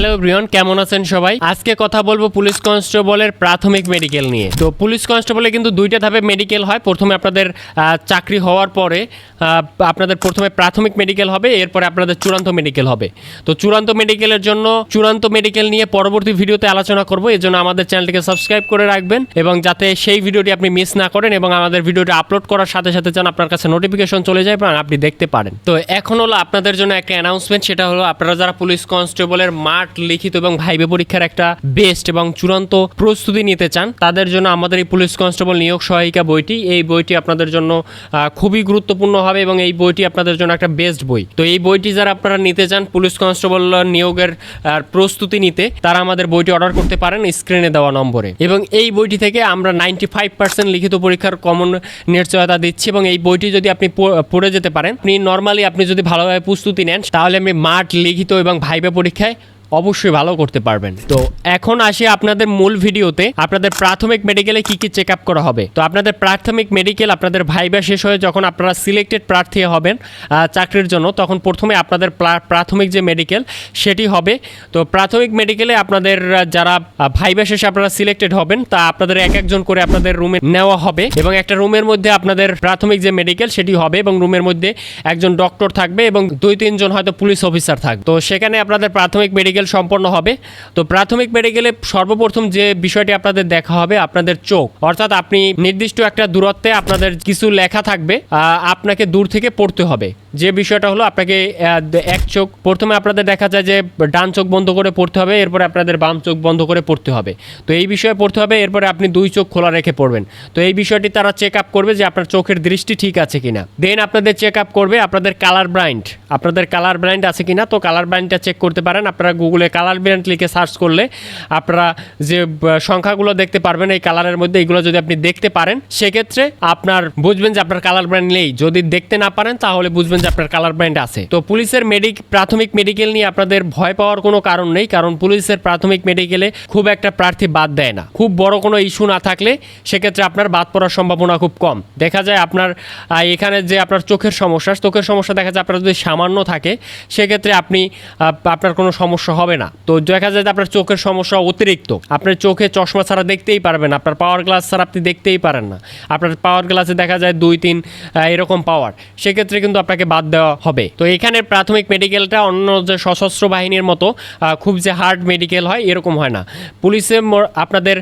Hello Brian কেমন আছেন সবাই? আজকে কথা বলব পুলিশ কনস্টেবলের প্রাথমিক মেডিকেল নিয়ে। তো পুলিশ কনস্টেবলে কিন্তু দুইটা ধাপে মেডিকেল হয়। প্রথমে আপনাদের চাকরি হওয়ার পরে আপনাদের প্রথমে প্রাথমিক মেডিকেল হবে, এরপরে আপনাদের চূড়ান্ত মেডিকেল হবে। তো চূড়ান্ত মেডিকেলের জন্য, চূড়ান্ত মেডিকেল নিয়ে পরবর্তী ভিডিওতে আলোচনা করব। এর জন্য আমাদের চ্যানেলটিকে সাবস্ক্রাইব করে রাখবেন এবং যাতে সেই ভিডিওটি আপনি মিস না করেন এবং আমাদের ভিডিওটি আপলোড করার সাথে সাথে যেন আপনার কাছে নোটিফিকেশন চলে যায় এবং আপনি দেখতে পারেন। তো এখন হলো আপনাদের জন্য একটা অ্যানাউন্সমেন্ট, সেটা হলো আপনারা যারা পুলিশ কনস্টেবলের মাঠ লিখিত এবং ভাইবে পরীক্ষার একটা বেস্ট এবং চূড়ান্ত প্রস্তুতি নিতে চান, তাদের জন্য আমাদের এই পুলিশ কনস্টেবল নিয়োগ সহায়িকা বইটি। এই বইটি আপনাদের জন্য খুবই গুরুত্বপূর্ণ হবে এবং এই বইটি আপনাদের জন্য একটা বেস্ট বই। তো এই বইটি যারা আপনারা নিতে চান, পুলিশ কনস্টেবল নিয়োগের প্রস্তুতি নিতে, তারা আমাদের বইটি অর্ডার করতে পারেন স্ক্রিনে দেওয়া নম্বরে। এবং এই বইটি থেকে আমরা নাইনটি ফাইভ পার্সেন্ট লিখিত পরীক্ষার কমন নিশ্চয়তা দিচ্ছি এবং এই বইটি যদি আপনি পড়ে যেতে পারেন, আপনি নর্মালি আপনি যদি ভালোভাবে প্রস্তুতি নেন, তাহলে আপনি মাঠ লিখিত এবং ভাইবে পরীক্ষায় অবশ্যই ভালো করতে পারবেন। তো এখন আসি আপনাদের মূল ভিডিওতে, আপনাদের প্রাথমিক মেডিকেলে কি কি চেক আপ করা হবে। তো আপনাদের প্রাথমিক মেডিকেল আপনাদের ভাইবা শেষ হয়ে যখন আপনারা সিলেক্টেড প্রার্থী হবেন চাকরির জন্য, তখন প্রথমে আপনাদের প্রাথমিক যে মেডিকেল সেটি হবে। তো প্রাথমিক মেডিকেলে আপনাদের যারা ভাইবা শেষে আপনারা সিলেক্টেড হবেন, তা আপনাদের এক একজন করে আপনাদের রুমে নেওয়া হবে এবং একটা রুমের মধ্যে আপনাদের প্রাথমিক যে মেডিকেল সেটি হবে এবং রুমের মধ্যে একজন ডক্টর থাকবে এবং দুই তিনজন হয়তো পুলিশ অফিসার থাকবে। তো সেখানে আপনাদের প্রাথমিক মেডিকেল সম্পন্ন হবে। তো প্রাথমিক মেডিকেলে সর্বপ্রথম যে বিষয়টি আপনাদের দেখা হবে, আপনাদের চোখ। অর্থাৎ আপনি নির্দিষ্ট একটা দূরত্বে আপনাদের কিছু লেখা থাকবে আপনাকে দূর থেকে পড়তে হবে। যে বিষয়টা হলো আপনাকে এক চোখ, প্রথমে আপনাদের দেখা যায় যে ডান চোখ বন্ধ করে পড়তে হবে, এরপরে আপনাদের বাম চোখ বন্ধ করে পড়তে হবে। তো এই বিষয়ে পড়তে হবে, এরপরে আপনি দুই চোখ খোলা রেখে পড়বেন। তো এই বিষয়টি তারা চেক আপ করবে যে আপনার চোখের দৃষ্টি ঠিক আছে কিনা। দেন আপনাদের চেক আপ করবে আপনাদের কালার ব্রাইন্ড আপনাদের কালার ব্রাইন্ড আছে কিনা, তো কালার ব্রাইন্ডটা চেক করতে পারেন। আপনারা গুগলে কালার ব্রাইন্ড লিখে সার্চ করলে আপনারা যে সংখ্যাগুলো দেখতে পারবেন এই কালারের মধ্যে এইগুলো যদি আপনি দেখতে পারেন, সেক্ষেত্রে আপনার বুঝবেন যে আপনার কালার ব্র্যান্ড নেই। যদি দেখতে না পারেন, তাহলে বুঝবেন যে আপনার কালার ব্র্যান্ড আছে। তো পুলিশের মেডিক প্রাথমিক মেডিকেল নিয়ে আপনাদের ভয় পাওয়ার কোনো কারণ নেই, কারণ পুলিশের প্রাথমিক মেডিকেলে খুব একটা প্রার্থী বাদ দেয় না। খুব বড় কোনো ইস্যু না থাকলে সেক্ষেত্রে আপনার বাদ পড়ার সম্ভাবনা খুব কম। দেখা যায় আপনার এখানে যে আপনার চোখের সমস্যা চোখের সমস্যা দেখা যায় আপনার যদি সামান্য থাকে, সেক্ষেত্রে আপনি আপনার কোনো সমস্যা হবে না। তো দেখা যায় যে আপনার চোখের সমস্যা অতিরিক্ত। আপনার চোখে চশমা ছাড়া দেখতেই পারবেন আপনার পাওয়ার গ্লাস ছাড়া আপনি দেখতেই পারেন না। আপনার পাওয়ার গ্লাসে দেখা যায় দুই, তিন এরকম পাওয়ার সেক্ষেত্রে কিন্তু আপনাকে বাদ দেওয়া হবে। তো এখানে প্রাথমিক মেডিকেলটা অন্য যে সশস্ত্র বাহিনীর মতো খুব যে হার্ড মেডিকেল হয়, এরকম হয় না। পুলিশে আপনাদের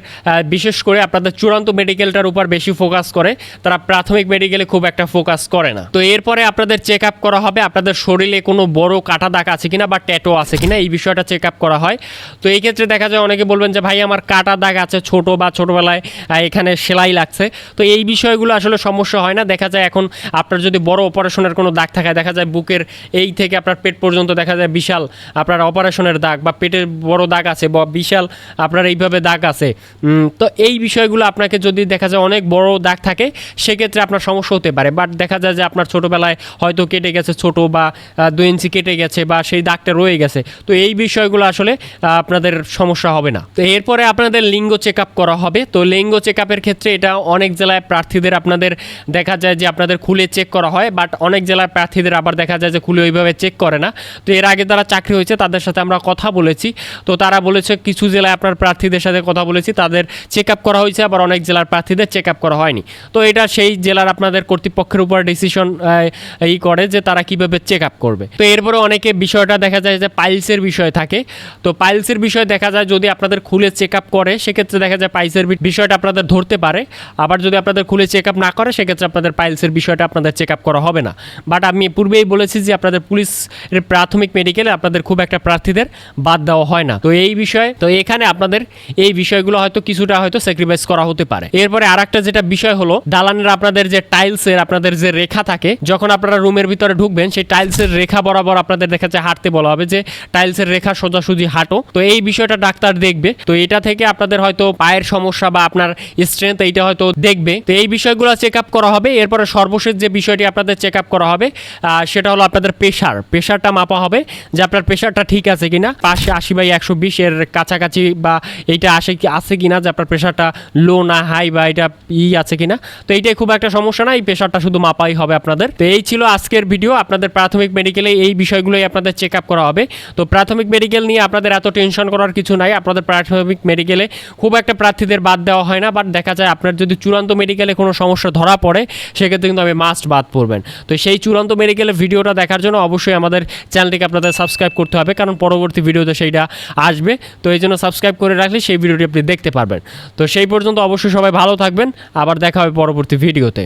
বিশেষ করে আপনাদের চূড়ান্ত মেডিকেলটার উপর বেশি ফোকাস করে, তারা প্রাথমিক মেডিকেলে খুব একটা ফোকাস করে না। তো এরপরে আপনাদের চেক আপ করা হবে, আপনাদের শরীরে কোনো বড় কাটা দাগ আছে কিনা বা ট্যাটো আছে কিনা, এই বিষয়টা চেক আপ করা হয়। তো এই ক্ষেত্রে দেখা যায় অনেকে বলবেন যে, ভাই, আমার কাটা দাগ আছে ছোট বা ছোটবেলায় এখানে সেলাই লাগছে। তো এই বিষয়গুলো আসলে সমস্যা হয় না। দেখা যায় এখন আপনার যদি বড় অপারেশনের কোনো দাগ থাকে দেখা যায় বুকের এই থেকে আপনার পেট পর্যন্ত দেখা যায় বিশাল আপনার অপারেশনের দাগ বা পেটের বড় দাগ আছে বা বিশাল আপনার এইভাবে দাগ আছে। তো এই বিষয়গুলো আপনাকে যদি দেখা যায় অনেক বড় দাগ থাকে, সেক্ষেত্রে আপনার সমস্যা হতে পারে। বাট দেখা যায় যে আপনার ছোটোবেলায় হয়তো কেটে গেছে ছোট বা দু ইঞ্চি কেটে গেছে বা সেই দাগটা রয়ে গেছে। তো এই বিষয়গুলো আসলে আপনাদের সমস্যা হবে না। তো এরপরে আপনাদের লিঙ্গ চেক আপ করা হবে। তো লিঙ্গ চেক আপের ক্ষেত্রে এটা অনেক জেলায় প্রার্থীদের আপনাদের দেখা যায় যে আপনাদের খুলে চেক করা হয়। বাট অনেক জেলার প্রার্থীদের আবার দেখা যায় যে খুলে ওইভাবে চেক করে না। তো এর আগে তারা চাকরি হয়েছে, তাদের সাথে আমরা কথা বলেছি। তো তারা বলেছে, কিছু জেলায় আপনার প্রার্থীদের সাথে কথা বলেছি, তাদের চেক আপ করা হয়েছে, আবার অনেক জেলার প্রার্থীদের চেক আপ করা হয়নি। তো এটা সেই জেলার আপনাদের কর্তৃপক্ষের উপর ডিসিশন ই করে যে তারা কীভাবে চেক আপ করবে। তো এরপরে অনেকে বিষয়টা দেখা যায় যে পাইলসের বিষয় থাকে। তো পাইলসের বিষয় দেখা যায় যদি আপনাদের খুলে চেক আপ করে, সেক্ষেত্রে দেখা যায় পাইলসের বিষয়টা আপনাদের ধরতে পারে। আবার যদি আপনাদের খুলে চেক আপ না করে, সেক্ষেত্রে আপনাদের পাইলসের বিষয়টা আপনাদের চেক আপ করা হবে না। বাট আমি পূর্বেই বলেছি যে আপনাদের পুলিশের প্রাথমিক মেডিকেলে আপনাদের খুব একটা প্রার্থীদের বাদ দেওয়া হয় না। তো এই বিষয়ে, তো এখানে আপনাদের এই বিষয়গুলো হয়তো কিছুটা হয়তো স্যাক্রিফাইস করা হতে পারে। এরপরে আরেকটা যেটা বিষয় হলো দালানের আপনাদের যে টাইলসের আপনাদের যে রেখা থাকে, যখন আপনারা রুমের ভিতরে ঢুকবেন, সেই টাইলসের রেখা বরাবর আপনাদের দেখা যায় হাঁটতে বলা হবে যে টাইলসের রেখা সোজাসুজি হাঁটো। তো এই বিষয়টা ডাক্তার দেখবে। তো এটা থেকে আপনাদের হয়তো পায়ের সমস্যা বা আপনার স্ট্রেংথ এইটা হয়তো দেখবে। তো এই বিষয়গুলো চেক আপ করা হবে। এরপরে সর্বশেষ যে বিষয়টি আপনাদের চেক আপ করা হবে সেটা হলো আপনাদের প্রেশার প্রেশারটা মাপা হবে যে আপনার প্রেশারটা ঠিক আছে কিনা। পাশে আশি বাই একশো বিশ এর কাছাকাছি বা এইটা আসে কি আছে কিনা যে আপনার প্রেশারটা লো না হাই বা এটা ই আছে কিনা। তো এইটাই খুব একটা সমস্যা না, এই প্রেশারটা শুধু মাপাই হবে আপনাদের। তো এই ছিল আজকের ভিডিও, আপনাদের প্রাথমিক মেডিকেলে এই বিষয়গুলোই আপনাদের চেক আপ করা হবে। তো প্রাথমিক মেডিকেল নিয়ে আপনাদের এত টেনশন করার কিছু নাই, আপনাদের প্রাথমিক মেডিকেলে খুব একটা প্রার্থীদের বাদ দেওয়া হয় না বাট দেখা যায় আপনার যদি চূড়ান্ত মেডিকেলে কোনো সমস্যা ধরা পড়ে, সেক্ষেত্রে কিন্তু আমি মাস্ট বাদ পড়বেন। তো সেই চূড়ান্ত গেলে ভিডিওটা দেখার জন্য অবশ্যই আমাদের চ্যানেলটিকে আপনাদের সাবস্ক্রাইব করতে হবে, কারণ পরবর্তী ভিডিওতে সেইটা আসবে। তো এই জন্য সাবস্ক্রাইব করে রাখলে সেই ভিডিওটি আপনি দেখতে পারবেন। তো সেই পর্যন্ত অবশ্যই সবাই ভালো থাকবেন। আবার দেখা হবে পরবর্তী ভিডিওতে